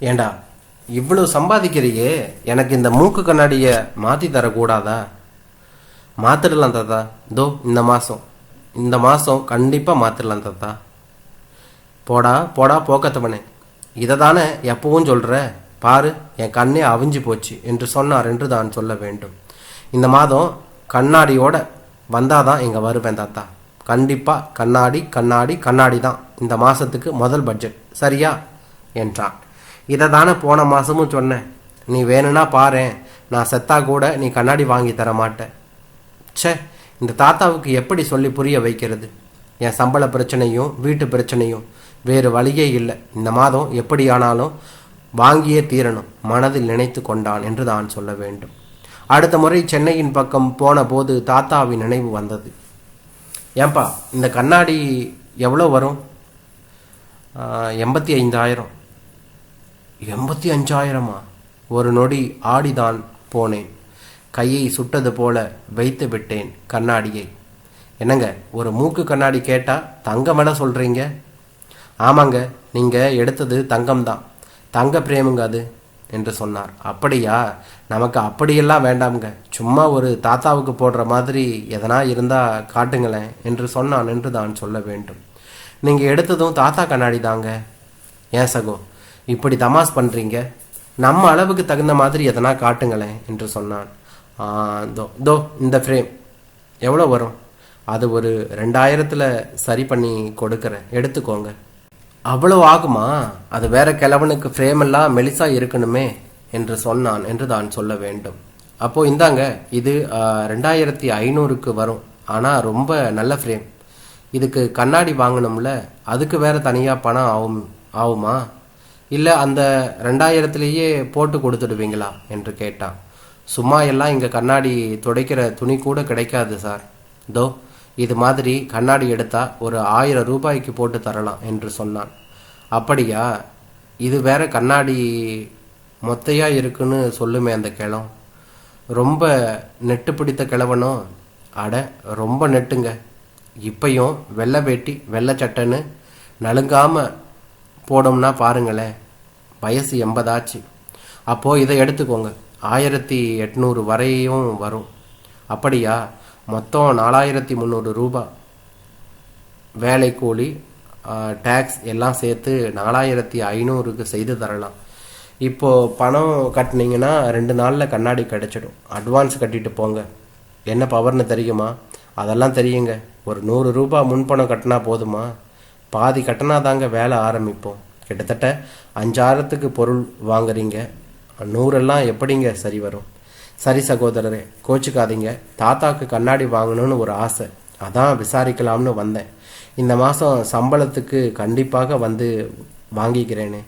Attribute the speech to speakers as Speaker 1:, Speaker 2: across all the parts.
Speaker 1: ஏண்டா இவ்வளோ சம்பாதிக்கிறியே? எனக்கு இந்த மூக்கு கண்ணாடியை மாற்றி தரக்கூடாதா? மாற்றிடலாம் தாத்தா. இதோ இந்த மாதம் இந்த மாதம் கண்டிப்பாக மாற்றிடலாம் தாத்தா. போடா போடா போக்கத்தவனே இதை தானே எப்பவும் சொல்கிற பாரு என் கண்ணே அவிஞ்சு போச்சு என்று சொன்னார் என்று தான் சொல்ல வேண்டும். இந்த மாதம் கண்ணாடியோட வந்தாதான் இங்கே வருவேன் தாத்தா. கண்டிப்பாக கண்ணாடி கண்ணாடி கண்ணாடி தான் இந்த மாதத்துக்கு முதல் பட்ஜெட் சரியா? என்றான். இதை தானே போன மாதமும் சொன்னேன். நீ வேணும்னா பாரு நான் செத்தா கூட நீ கண்ணாடி வாங்கி தர மாட்டேன். ச்சே இந்த தாத்தாவுக்கு எப்படி சொல்லி புரிய வைக்கிறது? என் சம்பள பிரச்சனையும் வீட்டு பிரச்சனையும் வேறு வழியே இல்லை. இந்த மாதம் எப்படியானாலும் வாங்கியே தீரணும். மனதில் நினைத்து கொண்டான் என்று தான் சொல்ல வேண்டும். அடுத்த முறை சென்னையின் பக்கம் போன போது தாத்தாவின் நினைவு வந்தது. ஏன்பா இந்த கண்ணாடி எவ்வளோ வரும்? எண்பத்தி ஐந்தாயிரம். எண்பத்தி அஞ்சாயிரமா? ஒரு நொடி ஆடிதான் போனேன். கையை சுட்டது போல வைத்து விட்டேன் கண்ணாடியை. என்னங்க ஒரு மூக்கு கண்ணாடி கேட்டால் தங்கம் விலை சொல்கிறீங்க ஆமாங்க நீங்கள் எடுத்தது தங்கம்தான். தங்க பிரேமுங்க அது என்று சொன்னார். அப்படியா? நமக்கு அப்படியெல்லாம் வேண்டாம்ங்க. சும்மா ஒரு தாத்தாவுக்கு போடுற மாதிரி எதனா இருந்தால் காட்டுங்களேன் என்று சொன்னான் என்று தான் சொல்ல வேண்டும். நீங்கள் எடுத்ததும் தாத்தா கண்ணாடி தாங்க ஏன் சகோ இப்படி தமாஸ் பண்ணுறீங்க நம்ம அளவுக்கு தகுந்த மாதிரி எதனா காட்டுங்களேன் என்று சொன்னான். தோ தோ இந்த ஃப்ரேம் எவ்வளோ வரும்? அது ஒரு ரெண்டாயிரத்தில் சரி பண்ணி கொடுக்குறேன். எடுத்துக்கோங்க. அவ்வளோ ஆகுமா? அது வேற கிழவனுக்கு ஃப்ரேம் எல்லாம் மெலிசா இருக்கணுமே என்று சொன்னான் என்று தான் சொல்ல வேண்டும். அப்போது இந்தாங்க இது ரெண்டாயிரத்தி ஐநூறுக்கு வரும். ஆனால் ரொம்ப நல்ல ஃப்ரேம் இதுக்கு கண்ணாடி வாங்கணும்ல அதுக்கு வேற தனியாக பணம் ஆகும் ஆகுமா? இல்லை அந்த ரெண்டாயிரத்துலேயே போட்டு கொடுத்துடுவீங்களா? என்று கேட்டான் சும்மா எல்லாம் இங்கே கண்ணாடி துடைக்கிற துணி கூட கிடைக்காது சார். தோ இது மாதிரி கண்ணாடி எடுத்தா ஒரு ஆயிரம் ரூபாய்க்கு போட்டு தரலாம் என்று சொன்னான். அப்படியா? இது வேற கண்ணாடி மொத்தையா இருக்குன்னு சொல்லுமே அந்த கிழம் ரொம்ப நெட்டு பிடித்த கிழவனோ? அட ரொம்ப நெட்டுங்க. இப்பையும் வெள்ளை வேட்டி வெள்ளை சட்டைன்னு நலுங்காமல் போனோம்னா பாருங்களேன். வயசு எண்பதாச்சு. அப்போது இதை எடுத்துக்கோங்க. ஆயிரத்தி எட்நூறு வரையும் வரும். அப்படியா? மொத்தம் நாலாயிரத்தி முந்நூறு ரூபா. வேலை கூலி டேக்ஸ் எல்லாம் சேர்த்து நாலாயிரத்தி ஐநூறுக்கு செய்து தரலாம். இப்போது பணம் கட்டினீங்கன்னா ரெண்டு நாளில் கண்ணாடி கிடச்சிடும். அட்வான்ஸ் கட்டிட்டு போங்க. என்ன பவர்னு தெரியுமா? அதெல்லாம் தெரியுங்க. ஒரு நூறு ரூபாய் முன்பணம் கட்டினா போதுமா? பாதி கட்டினா தாங்க வேலை ஆரம்பிப்போம். கிட்டத்தட்ட அஞ்சாயிரத்துக்கு பொருள் வாங்குறீங்க. நூறெல்லாம் எப்படிங்க சரி வரும்? சரி சகோதரரே கோச்சுக்காதீங்க. தாத்தாக்கு கண்ணாடி வாங்கணும்னு ஒரு ஆசை. அதான் விசாரிக்கலாம்னு வந்தேன். இந்த மாதம் சம்பளத்துக்கு கண்டிப்பாக வந்து வாங்கிக்கிறேனே.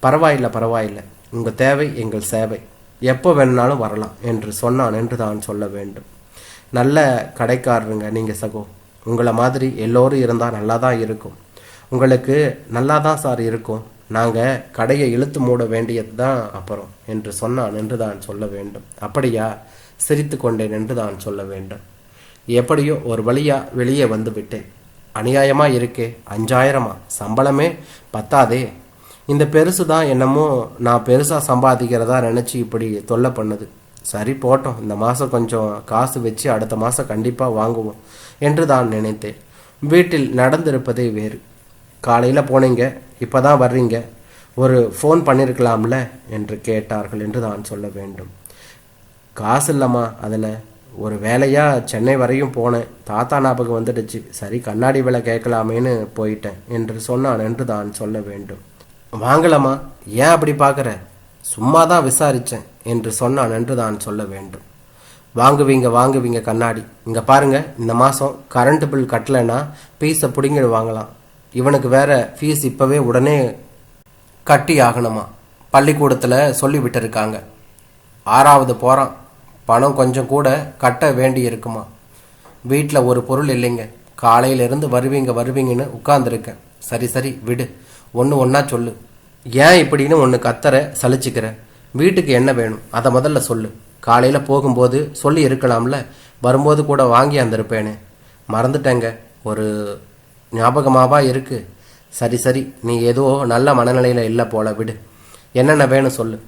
Speaker 1: பரவாயில்லை பரவாயில்லை. உங்கள் தேவை எங்கள் சேவை. எப்போ வேணுனாலும் வரலாம் என்று சொன்னான் என்று தான் சொல்ல வேண்டும். நல்ல கடைக்காரருங்க நீங்கள் சகோ. உங்களை மாதிரி எல்லோரும் இருந்தால் நல்லா தான் இருக்கும். உங்களுக்கு நல்லா தான் சார் இருக்கும். நாங்கள் கடையை இழுத்து மூட வேண்டியது தான் அப்புறம். என்று சொன்னான் என்று தான் சொல்ல வேண்டும். அப்படியா? சிரித்து கொண்டேன் என்று தான் சொல்ல வேண்டும். எப்படியோ ஒரு வழியா வெளியே வந்து விட்டேன். அநியாயமா இருக்கே? அஞ்சாயிரமா? சம்பளமே பத்தாதே. இந்த பெருசு தான் என்னமோ நான் பெருசாக சம்பாதிக்கிறதா நினச்சி இப்படி தொல்லை பண்ணுது. சரி போட்டோம். இந்த மாதம் கொஞ்சம் காசு வச்சு அடுத்த மாதம் கண்டிப்பாக வாங்குவோம். என்று தான் நினைத்தேன். வீட்டில் நடந்திருப்பதே வேறு. காலையில் போனீங்க இப்போ தான் வர்றீங்க. ஒரு ஃபோன் பண்ணியிருக்கலாம்ல என்று கேட்டார்கள் என்று நான் சொல்ல வேண்டும். காசு இல்லைம்மா அதில் ஒரு வேலையாக சென்னை வரையும் போனேன். தாத்தா ஞாபகம் வந்துடுச்சு. சரி கண்ணாடி விலை கேட்கலாமேன்னு போயிட்டேன் என்று சொன்னான் என்று தான் சொல்ல வேண்டும். வாங்கலாமா ஏன் அப்படி பார்க்குற? சும்மா தான் விசாரித்தேன் என்று சொன்னான் என்று தான் சொல்ல வேண்டும். வாங்குவீங்க வாங்குவீங்க கண்ணாடி. இங்கே பாருங்கள் இந்த மாதம் கரண்ட் பில் கட்டலைன்னா பீஸை பிடிங்கிட்டு வாங்கலாம் இவனுக்கு வேற ஃபீஸ் இப்போவே உடனே கட்டி ஆகணுமா? பள்ளிக்கூடத்தில் சொல்லி விட்டுருக்காங்க. ஆறாவது போகிறான் பணம் கொஞ்சம் கூட கட்ட வேண்டி இருக்குமா? வீட்டில் ஒரு பொருள் இல்லைங்க. காலையிலேருந்து வருவீங்க வருவீங்கன்னு உட்காந்துருக்கேன் சரி சரி விடு. ஒன்று ஒன்றா சொல்லு. ஏன் இப்படின்னு ஒன்று கத்தரை சலிச்சுக்கிற? வீட்டுக்கு என்ன வேணும்? அதை முதல்ல சொல்லு. காலையில் போகும்போது சொல்லி இருக்கலாம்ல. வரும்போது கூட வாங்கி வந்திருப்பேனே. மறந்துட்டேங்க. ஒரு ஞாபகமாவா இருக்கு? சரி சரி நீ ஏதோ நல்ல மனநிலையில் இல்லை போல விடு. என்னென்ன வேணும் சொல்லு.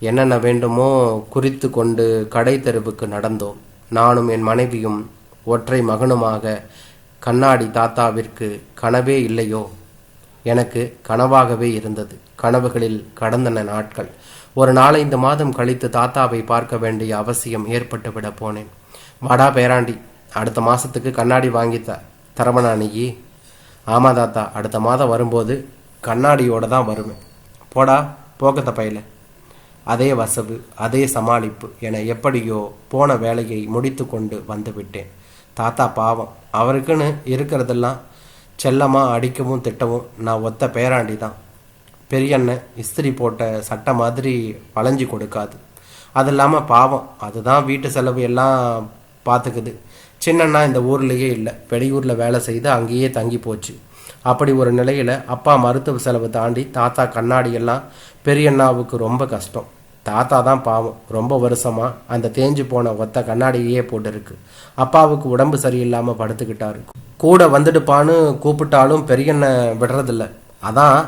Speaker 1: என்னென்ன வேண்டுமோ குறித்து கொண்டு கடை தெருவுக்கு நடந்தோம். நானும் என் மனைவியும் ஒற்றை மகனுமாக கண்ணாடி தாத்தாவிற்கு கனவே இல்லையோ? எனக்கு கனவாகவே இருந்தது. கனவுகளில் கடந்தன நாட்கள். ஒரு நாலைந்து மாதம் கழித்து தாத்தாவை பார்க்க வேண்டிய அவசியம் ஏற்பட்டு விட போனேன். வாடா பேராண்டி அடுத்த மாசத்துக்கு கண்ணாடி வாங்கி த தரவனா நீ ஆமாம் தாத்தா அடுத்த மாதம் வரும்போது கண்ணாடியோடு தான் வருவேன். போடா போக்கத்த பையில. அதே வசவு அதே சமாளிப்பு என எப்படியோ போன வேலையை முடித்து கொண்டு வந்துவிட்டேன் தாத்தா பாவம் அவருக்குன்னு இருக்கிறதெல்லாம் செல்லமாக அடிக்கவும் திட்டவும் நான் ஒத்த பேராண்டி தான். பெரியண்ணன் இஸ்திரி போட்ட சட்டை மாதிரி வளைஞ்சு கொடுக்காது. அது இல்லாமல் பாவம் அதுதான் வீட்டு செலவு எல்லாம் பார்த்துக்குது சின்னண்ணா இந்த ஊர்லேயே இல்லை. வெளியூரில் வேலை செய்து அங்கேயே தங்கி போச்சு. அப்படி ஒரு நிலையில் அப்பா மருத்துவ செலவு தாண்டி தாத்தா கண்ணாடி எல்லாம் பெரியண்ணாவுக்கு ரொம்ப கஷ்டம். தாத்தா தான் பாவம். ரொம்ப வருஷமா அந்த தேஞ்சு போன ஒத்த கண்ணாடியே போட்டிருக்கு. அப்பாவுக்கு உடம்பு சரியில்லாமல் படுத்துக்கிட்டாரு. கூட வந்துடுப்பான்னு கூப்பிட்டாலும் பெரியண்ணை விடுறதில்ல. அதான்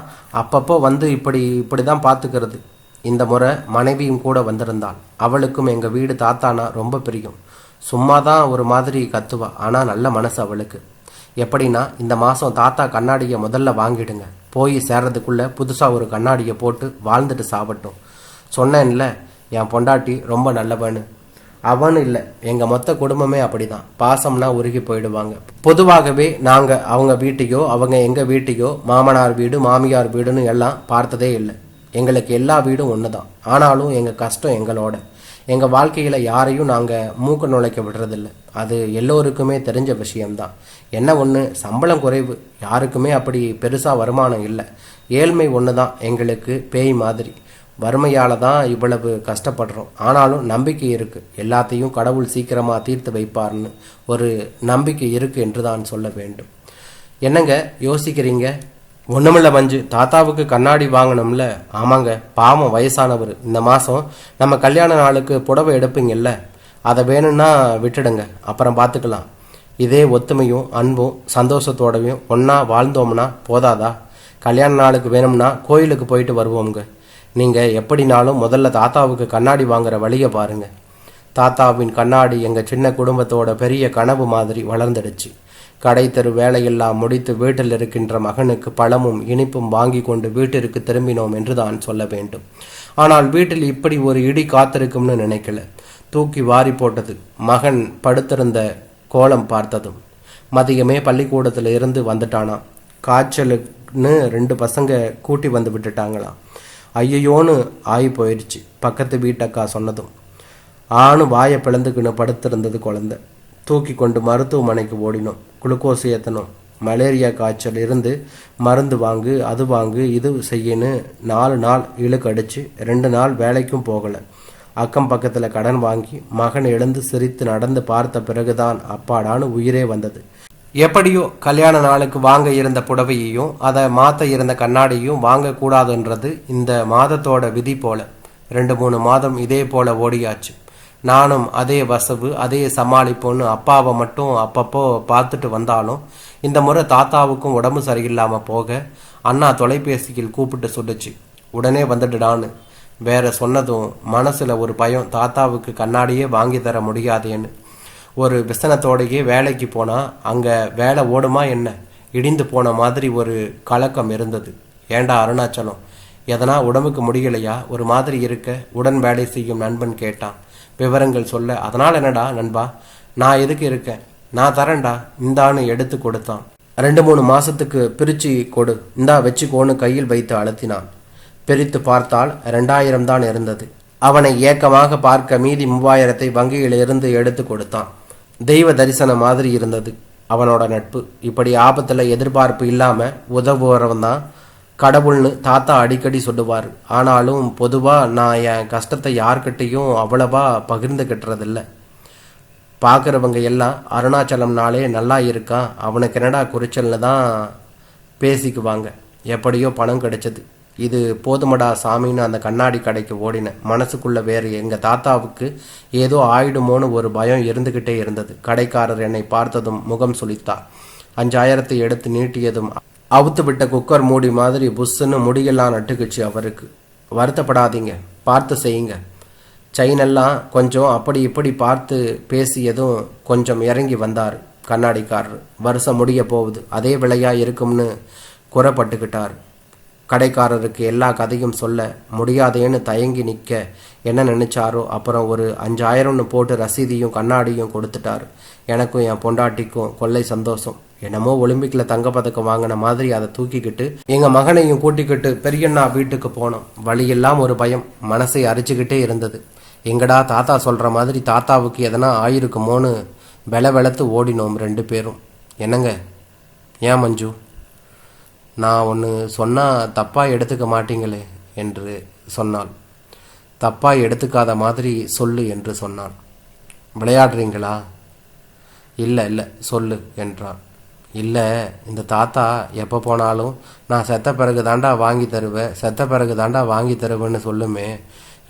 Speaker 1: அப்பப்போ வந்து இப்படி இப்படி தான் பார்த்துக்கிறது இந்த முறை மனைவியும் கூட வந்திருந்தாள். அவளுக்கும் எங்கள் வீடு தாத்தானா ரொம்ப பிரியம். சும்மா தான் ஒரு மாதிரி கத்துவா. ஆனால் நல்ல மனசு அவளுக்கு. எப்படின்னா இந்த மாதம் தாத்தா கண்ணாடியை முதல்ல வாங்கிடுங்க. போய் சேர்றதுக்குள்ளே புதுசாக ஒரு கண்ணாடியை போட்டு வாழ்ந்துட்டு சாப்பிட்டோம் சொன்னேன்ல என் பொண்டாட்டி ரொம்ப நல்லவனு. அவனு இல்லை எங்கள் மொத்த குடும்பமே அப்படிதான். பாசம்னா உருகி போயிடுவாங்க. பொதுவாகவே நாங்கள் அவங்க வீட்டையோ அவங்க எங்கள் வீட்டையோ மாமனார் வீடு மாமியார் வீடுன்னு எல்லாம் பார்த்ததே இல்லை. எங்களுக்கு எல்லா வீடும் ஒன்று தான் ஆனாலும் எங்கள் கஷ்டம் எங்களோட. எங்கள் வாழ்க்கையில் யாரையும் நாங்கள் மூக்க நுழைக்க விடுறதில்ல. அது எல்லோருக்குமே தெரிஞ்ச விஷயம்தான். என்ன ஒன்று சம்பளம் குறைவு. யாருக்குமே அப்படி பெருசாக வருமானம் இல்லை. ஏழ்மை ஒன்று தான் எங்களுக்கு பேய் மாதிரி. வறுமையால் தான் இவ்வளவு கஷ்டப்படுறோம். ஆனாலும் நம்பிக்கை இருக்குது எல்லாத்தையும் கடவுள் சீக்கிரமாக தீர்த்து வைப்பார்னு ஒரு நம்பிக்கை இருக்குது என்று தான் சொல்ல வேண்டும். என்னங்க? யோசிக்கிறீங்க? ஒன்றுமில்ல மஞ்சு தாத்தாவுக்கு கண்ணாடி வாங்கணும்ல. ஆமாங்க பாவம் வயசானவர். இந்த மாதம் நம்ம கல்யாண நாளுக்கு புடவை எடுப்பீங்கல்ல அதை வேணும்னா விட்டுடுங்க. அப்புறம் பார்த்துக்கலாம் இதே ஒத்துமையும் அன்பும் சந்தோஷத்தோடவையும் ஒன்றா வாழ்ந்தோம்னா போதாதா? கல்யாண நாளுக்கு வேணும்னா கோயிலுக்கு போயிட்டு வருவோங்க நீங்கள் எப்படினாலும் முதல்ல தாத்தாவுக்கு கண்ணாடி வாங்குற வழியை பாருங்கள் தாத்தாவின் கண்ணாடி எங்கள் சின்ன குடும்பத்தோட பெரிய கனவு மாதிரி வளர்ந்துடுச்சு. கடை தெரு வேலையெல்லாம் முடித்து வீட்டில் இருக்கின்ற மகனுக்கு பழமும் இனிப்பும் வாங்கி கொண்டு வீட்டிற்கு திரும்பினோம் என்று தான் சொல்ல வேண்டும். ஆனால் வீட்டில் இப்படி ஒரு இடி காத்திருக்கும்னு நினைக்கல. தூக்கி வாரி போட்டது. மகன் படுத்திருந்த கோலம் பார்த்ததும். மதியமே பள்ளிக்கூடத்தில் இருந்து வந்துட்டானாம். காய்ச்சலுன்னு ரெண்டு பசங்க கூட்டி வந்து விட்டுட்டாங்களாம். ஐயோன்னு ஆகி போயிடுச்சு பக்கத்து வீட்டக்கா சொன்னதும். ஆணு வாயை பிளந்துக்கின்னு படுத்திருந்தது குழந்தை. தூக்கி கொண்டு மருத்துவமனைக்கு ஓடினோம். குளுக்கோஸ் ஏற்றணும் மலேரியா காய்ச்சல் இருந்து மருந்து வாங்கு அது வாங்கு இது செய்யன்னு நாலு நாள் இழுக்கடிச்சு ரெண்டு நாள் வேலைக்கும் போகலை. அக்கம் பக்கத்தில் கடன் வாங்கி மகன் எழுந்து சிரித்து நடந்து பார்த்த பிறகுதான் அப்பாடான்னு உயிரே வந்தது. எப்படியோ கல்யாண நாளுக்கு வாங்க இருந்த புடவையையும் அதை மாற்ற இருந்த கண்ணாடியும் வாங்கக்கூடாதுன்றது இந்த மாதத்தோட விதி போல. ரெண்டு மூணு மாதம் இதே போல ஓடியாச்சு. நானும் அதே வசவு அதே சமாளிப்போன்னு அப்பாவை மட்டும் அப்பப்போ பார்த்துட்டு வந்தாலும் இந்த முறை தாத்தாவுக்கும் உடம்பு சரியில்லாமல் போக அண்ணா தொலைபேசியில் கூப்பிட்டு சொல்லுச்சு. உடனே வந்துடுடான்னு. வேற சொன்னதும் மனசுல ஒரு பயம் தாத்தாவுக்கு கண்ணாடியே வாங்கி தர முடியாதேன்னு. ஒரு விசனத்தோடையே வேலைக்கு போனா அங்க வேலை ஓடுமா என்ன? இடிந்து போன மாதிரி ஒரு கலக்கம் இருந்தது. ஏண்டா அருணாச்சலம்? எதனா உடம்புக்கு முடியலையா? ஒரு மாதிரி இருக்க உடன் வேலை செய்யும் நண்பன் கேட்டான். விவரங்கள் சொல்ல. அதனால் என்னடா நண்பா நான் எதுக்கு இருக்கேன் நான் தரேன்டா. இந்தான்னு எடுத்து கொடுத்தான். ரெண்டு மூணு மாசத்துக்கு பிரிச்சு கொடு. இந்தா வச்சுக்கோன்னு கையில் வைத்து அழுத்தினான். பிரித்து பார்த்தால் ரெண்டாயிரம் தான் இருந்தது. அவனை ஏக்கமாக பார்க்க மீதி மூவாயிரத்தை வங்கியிலிருந்து எடுத்து கொடுத்தான். தெய்வ தரிசனம் மாதிரி இருந்தது. அவனோட நட்பு. இப்படி ஆபத்தில் எதிர்பார்ப்பு இல்லாமல் உதவுறவன் தான் கடவுள்னு தாத்தா அடிக்கடி சொல்லுவார். ஆனாலும் பொதுவாக நான் என் கஷ்டத்தை யார்கிட்டையும் அவ்வளவா பகிர்ந்துக்கிட்டுறதில்ல பார்க்குறவங்க எல்லாம் அருணாச்சலம்னாலே நல்லா இருக்கான் அவனுக்கு என்னடா குறிச்சல்னு தான் பேசிக்குவாங்க. எப்படியோ பணம் கிடைச்சது. இது போதுமடா சாமின்னு அந்த கண்ணாடி கடைக்கு ஓடினேன். மனசுக்குள்ள வேறு எங்கள் தாத்தாவுக்கு ஏதோ ஆயிடுமோன்னு ஒரு பயம் இருந்துக்கிட்டே இருந்தது. கடைக்காரர் என்னை பார்த்ததும் முகம் சுளித்தார் அஞ்சாயிரத்தை எடுத்து நீட்டியதும் அவுத்து விட்ட குக்கர் மூடி மாதிரி புஷ்ஷுன்னு முடியெல்லாம் நட்டுக்குச்சு அவருக்கு. வருத்தப்படாதீங்க பார்த்து செய்யுங்க. செயினெல்லாம் கொஞ்சம் அப்படி இப்படி பார்த்து பேசியதும் கொஞ்சம் இறங்கி வந்தார் கண்ணாடிக்காரர். வருஷம் முடிய போகுது அதே விலையா இருக்கும்னு குறப்பட்டுக்கிட்டார். கடைக்காரருக்கு எல்லா கதையும் சொல்ல முடியாதேன்னு தயங்கி நிற்க என்ன நினைச்சாரோ அப்புறம் ஒரு அஞ்சாயிரம்னு போட்டு ரசீதியும் கண்ணாடியும் கொடுத்துட்டார். எனக்கும் என் பொண்டாட்டிக்கும் கொள்ளை சந்தோஷம். என்னமோ ஒலிம்பிக்கில் தங்கப்பதக்கம் வாங்கின மாதிரி அதை தூக்கிக்கிட்டு எங்கள் மகனையும் கூட்டிக்கிட்டு பெரியண்ணா வீட்டுக்கு போனோம். வழியெல்லாம் ஒரு பயம். மனசை அரிச்சுக்கிட்டே இருந்தது. எங்கடா தாத்தா சொல்கிற மாதிரி தாத்தாவுக்கு எதனா ஆயிருக்குமோன்னு வெல வெளத்து ஓடினோம் ரெண்டு பேரும். என்னங்க? ஏன் மஞ்சு? நான் ஒன்று சொன்னால் தப்பாக எடுத்துக்க மாட்டீங்களே என்று சொன்னாள். தப்பாக எடுத்துக்காத மாதிரி சொல்லு என்று சொன்னான் விளையாடுறீங்களா? இல்லை இல்லை சொல்லு என்றான் இல்லை இந்த தாத்தா எப்போ போனாலும் நான் செத்த பிறகு தாண்டா வாங்கி தருவேன் செத்த பிறகு தாண்டா வாங்கி தருவேன்னு சொல்லுமே.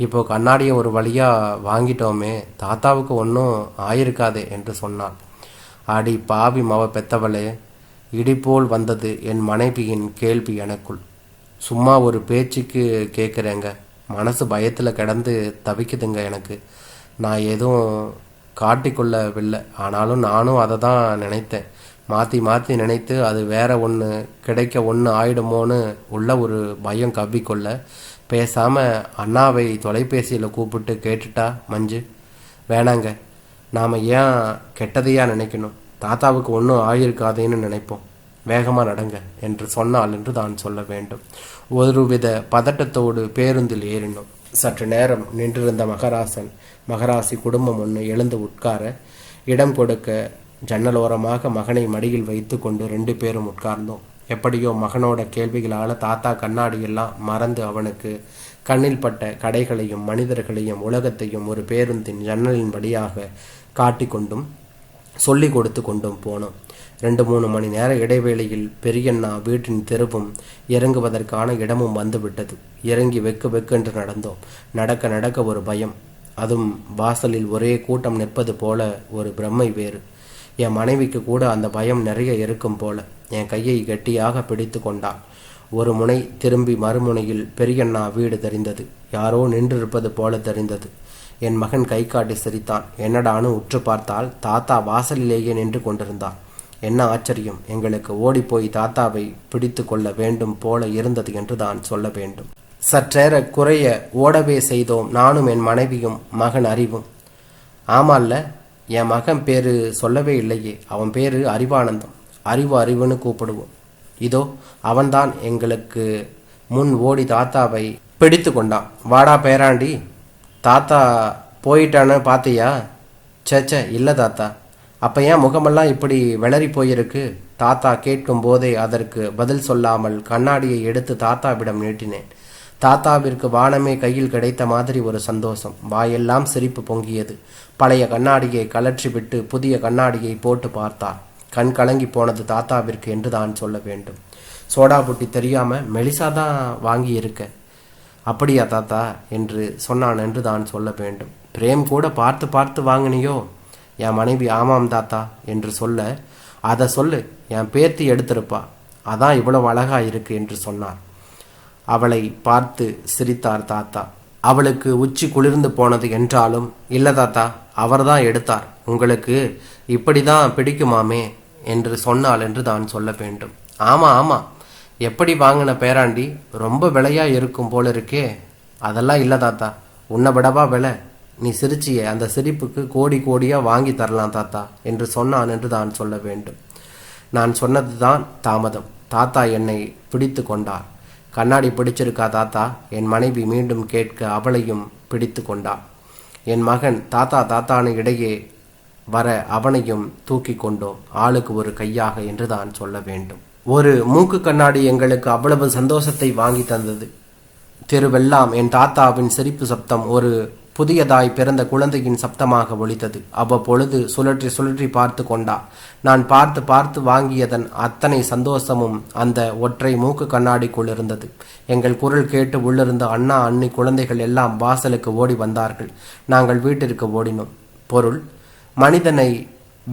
Speaker 1: இப்போ கண்ணாடியை ஒரு வழியாக வாங்கிட்டோமே தாத்தாவுக்கு ஒன்றும் ஆயிருக்காதே என்று சொன்னாள். அடி பாவி மவ பெத்தவளே இடிபோல் வந்தது என் மனைவியின் கேள்வி எனக்குள். சும்மா ஒரு பேச்சுக்கு கேட்குறேங்க மனசு பயத்தில் கிடந்து தவிக்குதுங்க எனக்கு. நான் எதுவும் காட்டிக்கொள்ளவில்லை. ஆனாலும் நானும் அதை தான் நினைத்தேன். மாற்றி மாற்றி நினைத்து அது வேற ஒன்று கிடைக்க ஒன்று ஆயிடுமோன்னு உள்ள ஒரு பயம் கவ்விக்கொள்ள பேசாமல் அண்ணாவை தொலைபேசியில் கூப்பிட்டு கேட்டுட்டா மஞ்சு. வேணாங்க நாம் ஏன் கெட்டதையாக நினைக்கணும்? தாத்தாவுக்கு ஒன்றும் ஆயிருக்காதேன்னு நினைப்போம். வேகமாக நடங்க என்று சொன்னால் என்று தான் சொல்ல வேண்டும். ஒருவித பதட்டத்தோடு பேருந்தில் ஏறினோம். சற்று நேரம் நின்றிருந்த மகராசன் மகராசி குடும்பம் ஒன்று எழுந்து உட்கார இடம் கொடுக்க ஜன்னலோரமாக மகனை மடியில் வைத்து கொண்டு ரெண்டு பேரும் உட்கார்ந்தோம். எப்படியோ மகனோட கேள்விகளால் தாத்தா கண்ணாடியெல்லாம் மறந்து அவனுக்கு கண்ணில் பட்ட கடைகளையும் மனிதர்களையும் உலகத்தையும் ஒரு பேருந்தின் ஜன்னலின் வழியாக காட்டிக்கொண்டும் சொல்லி கொடுத்து கொண்டும் போனோம். ரெண்டு மூணு மணி நேர இடைவேளையில் பெரியண்ணா வீட்டின் தெருவும் இறங்குவதற்கான இடமும் வந்துவிட்டது. இறங்கி வெக்கு வெக்கென்று நடந்தோம். நடக்க நடக்க ஒரு பயம். அதுவும் வாசலில் ஒரே கூட்டம் நிற்பது போல ஒரு பிரம்மை வேறு. என் மனைவிக்கு கூட அந்த பயம் நிறைய இருக்கும் போல. என் கையை கெட்டியாக பிடித்து கொண்டாள். ஒரு முனை திரும்பி மறுமுனையில் பெரியண்ணா வீடு தெரிந்தது. யாரோ நின்றிருப்பது போல தெரிந்தது. என் மகன் கை காட்டி சிரித்தான். என்னடான்னு உற்று பார்த்தால் தாத்தா வாசலிலேயே நின்று கொண்டிருந்தான் என்ன ஆச்சரியம். எங்களுக்கு ஓடிப்போய் தாத்தாவை பிடித்து கொள்ள வேண்டும் போல இருந்தது என்று தான் சொல்ல வேண்டும். சற்றேற குறைய ஓடவே செய்தோம். நானும் என் மனைவியும் மகன் அறிவும். ஆமால்ல என் மகன் பேர் சொல்லவே இல்லையே. அவன் பேர் அறிவானந்தம். அறிவு அறிவுன்னு கூப்பிடுவோம். இதோ அவன்தான் எங்களுக்கு முன் ஓடி தாத்தாவை பிடித்து கொண்டான். வாடா பேராண்டி. தாத்தா போயிட்டான்னு பார்த்தியா சேச்சே இல்லை தாத்தா. அப்போ ஏன் முகமெல்லாம் இப்படி விளறி போயிருக்கு? தாத்தா கேட்கும் போதே அதற்கு பதில் சொல்லாமல் கண்ணாடியை எடுத்து தாத்தாவிடம் நீட்டினேன். தாத்தாவிற்கு வானமே கையில் கிடைத்த மாதிரி ஒரு சந்தோஷம். வாயெல்லாம் சிரிப்பு பொங்கியது. பழைய கண்ணாடியை கலற்றி விட்டு புதிய கண்ணாடியை போட்டு பார்த்தார். கண் கலங்கி போனது தாத்தாவிற்கு என்று தான் சொல்ல வேண்டும். சோடா புட்டி தெரியாம மெலிசா தான் வாங்கி இருக்க அப்படியா தாத்தா என்று சொன்னான் என்று தான் சொல்ல வேண்டும். பிரேம் கூட பார்த்து பார்த்து வாங்கினியோ? என் மனைவி ஆமாம் தாத்தா என்று சொல்ல அதை சொல்லு என் பேத்தி எடுத்திருப்பா. அதான் இவ்வளவு அழகா இருக்கு என்று சொன்னார். அவளை பார்த்து சிரித்தார் தாத்தா. அவளுக்கு உச்சி குளிர்ந்து போனது என்றாலும் இல்ல தாத்தா அவர்தான் எடுத்தார். உங்களுக்கு இப்படிதான் பிடிக்குமாமே என்று சொன்னாள் என்று தான் சொல்ல வேண்டும். ஆமா ஆமா. எப்படி வாங்கின பேராண்டி? ரொம்ப விலையா இருக்கும் போல இருக்கே. அதெல்லாம் இல்ல தாத்தா. உன்னை விடவா விலை? நீ சிரிச்சிய. அந்த சிரிப்புக்கு கோடி கோடியா வாங்கி தரலாம் தாத்தா என்று சொன்னான் என்று தான் சொல்ல வேண்டும். நான் சொன்னதுதான் தாமதம். தாத்தா என்னை பிடித்து கொண்டார். கண்ணாடி பிடிச்சிருக்கா தாத்தா? என் மனைவி மீண்டும் கேட்க அவளையும் பிடித்து கொண்டாள் என் மகன் தாத்தா தாத்தானு இடையே வர அவனையும் தூக்கி கொண்டோம். ஆளுக்கு ஒரு கையாக என்று தான் சொல்ல வேண்டும். ஒரு மூக்கு கண்ணாடி எங்களுக்கு அவ்வளவு சந்தோஷத்தை வாங்கி தந்தது. தெருவெல்லாம் என் தாத்தாவின் சிரிப்பு சப்தம் ஒரு புதியதாய் பிறந்த குழந்தையின் சப்தமாக ஒழித்தது அவ்வப்பொழுது சுழற்றி சுழற்றி பார்த்து கொண்டா. நான் பார்த்து பார்த்து வாங்கியதன் அத்தனை சந்தோஷமும் அந்த ஒற்றை மூக்கு கண்ணாடிக்குள் இருந்தது. எங்கள் குரல் கேட்டு உள்ளிருந்த அண்ணா அண்ணி குழந்தைகள் எல்லாம் வாசலுக்கு ஓடி வந்தார்கள். நாங்கள் வீட்டிற்கு ஓடினோம். பொருள் மனிதனை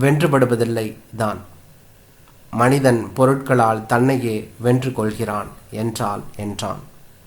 Speaker 1: வென்றுபடுவதில்லை தான். மனிதன் பொருட்களால் தன்னையே வென்று கொள்கிறான் என்றால் என்றான்.